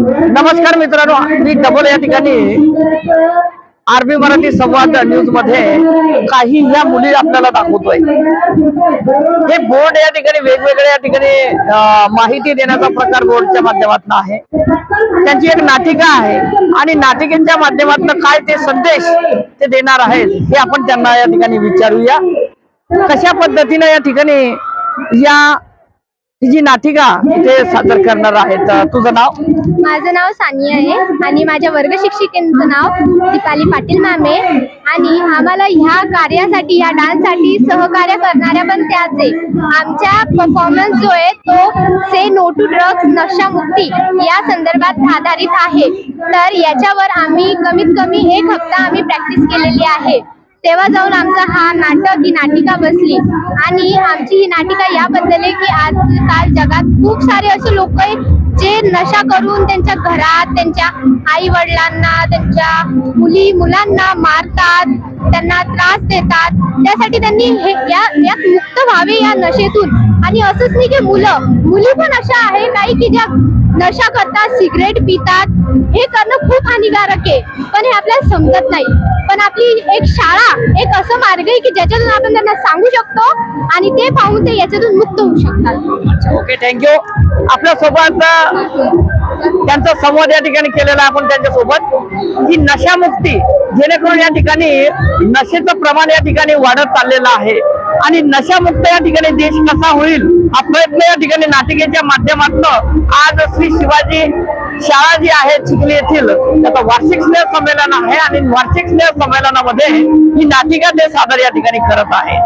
नमस्कार मित्रांनो मी डबल या ठिकाणी आरबी मराठी संवाद न्यूजमध्ये काही या मुली आपल्याला दाखवतोय. हे बोर्ड या ठिकाणी वेगवेगळ्या या ठिकाणी माहिती देण्याचा प्रकार बोर्डच्या माध्यमातून आहे. त्यांची एक नाटिका आहे आणि नाटिकेच्या माध्यमातून काय ते संदेश ते देणार आहेत हे आपण त्यांना या ठिकाणी विचारूया. कशा पद्धतीने या ठिकाणी या ही जी नाटिका ते सादर करणार आहेत. तुझं नाव? माझं नाव सानिया आहे आणि माझ्या वर्ग शिक्षिकेचं नाव दीपाली पाटील मॅम आहे. आणि आम्हाला ह्या कार्यासाठी या डान्ससाठी सहकार्य करणाऱ्या पण त्याच आहे. आमच्या परफॉर्मन्स जो आहे तो से नो टू ड्रग्स नशामुक्ती या संदर्भात आधारित आहे. तर याच्यावर आम्ही कमीत कमी एक हप्ता आम्ही प्रॅक्टिस केलेली आहे. तेव्हा जाऊन आमचा हा नाटक ही नाटिका बसली. आणि आमची ही नाटिका याबद्दल आहे की आजकाल जगात खूप सारे असे लोक आहेत जे नशा करून त्यांच्या घरात त्यांच्या आई वडिलांना त्यांच्या मुली मुलांना मारतात त्यांना त्रास देतात. त्यासाठी त्यांनी हे या यात मुक्त व्हावे या नशेतून. आणि असंच नाही की मुलं मुली पण अशा आहे काही की ज्या नशा करतात सिगरेट पितात हे करणं खूप हानिकारक आहे. पण हे आपल्याला समजत नाही. पण आपली एक शाळा एक असं मार्ग आहे की ज्याच्यातून आपण त्यांना सांगू शकतो आणि ते पाहून ते याच्यातून मुक्त होऊ शकतात. ओके थँक्यू आपल्यासोबत त्यांचा संवाद या ठिकाणी केलेला आपण त्यांच्यासोबत. ही नशामुक्ती जेणेकरून या ठिकाणी नशेचं प्रमाण या ठिकाणी वाढत चाललेलं आहे. आणि नशामुक्त या ठिकाणी देश कसा होईल? हा प्रयत्न या ठिकाणी नाटिकेच्या माध्यमातून आज श्री शिवाजी शाळा जी आहे चिखली येथील त्याचं वार्षिक स्नेह संमेलन आहे आणि वार्षिक स्नेह संमेलनामध्ये ही नाटिका ते सादर या ठिकाणी करत आहे.